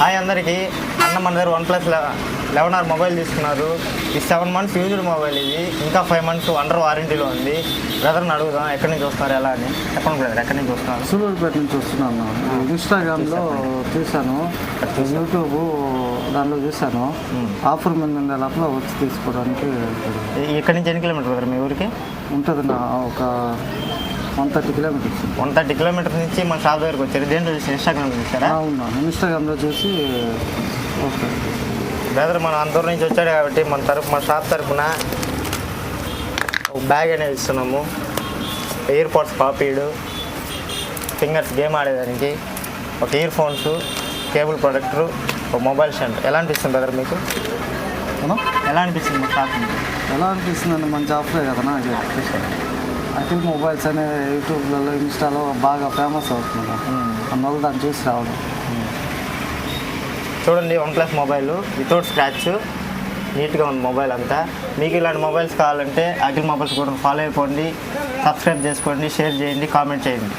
Hi అందరికీ. అన్న మన దగ్గర one plus eleven R mobile తీసుకున్నారు. ఈ సెవెన్ మంత్స్ యూజ్డ్ మొబైల్ ఇది. ఇంకా ఫైవ్ మంత్స్ అండర్ వారంటీలో ఉంది. బ్రదర్ని అడుగుదాం ఎక్కడి నుంచి వస్తున్నారు ఎలా అని. చెప్పండి బ్రదర్ ఎక్కడి నుంచి వస్తున్నారు? సూలూరుపేట నుంచి వస్తున్నాను. ఇన్స్టాగ్రామ్లో చూశాను. యూట్యూబ్ దానిలో చూశాను. ఆఫర్ మీద ఉండే లోపల వచ్చి తీసుకోవడానికి ఇక్కడి నుంచి ఎన్ని కిలోమీటర్ బ్రదర్ మీ ఊరికి? ఉంటుంది నా ఒక one thirty kilometres one thirty kilometres నుంచి మన షాప్ దగ్గరకు వచ్చారు. దేంట్లో చూసి ఇన్స్టాగ్రామ్ చూసారా? అవునా? ఇన్స్టాగ్రామ్లో చూసి ఓకే. బ్రదర్ మనం అంత నుంచి వచ్చాడు కాబట్టి మన తరపు మన షాప్ తరపున ఒక బ్యాగ్ అనేది ఇస్తున్నాము. ఇయర్ పోడ్స్ పాపీడు ఫింగర్స్ గేమ్ ఆడేదానికి. ఒక ఇయర్ ఫోన్స్ కేబుల్ ప్రొడక్టర్ ఒక మొబైల్ స్టాండ్ ఎలా అనిపిస్తుంది బ్రదర్ మీకు? ఎలా అనిపిస్తుంది మా షాప్? ఎలా అనిపిస్తుందండి మంచి ఆఫరే కదా నాకు అఖిల్ మొబైల్స్ అనే యూట్యూబ్లలో ఇన్స్టాలో బాగా ఫేమస్ అవుతుంది. అందువల్ల దాన్ని చూసి రావడం. చూడండి one plus mobile without scratch నీట్గా ఉంది మొబైల్ అంతా. మీకు ఇలాంటి మొబైల్స్ కావాలంటే అఖిల్ మొబైల్స్ కూడా ఫాలో అయిపోండి సబ్స్క్రైబ్ చేసుకోండి షేర్ చేయండి కామెంట్ చేయండి.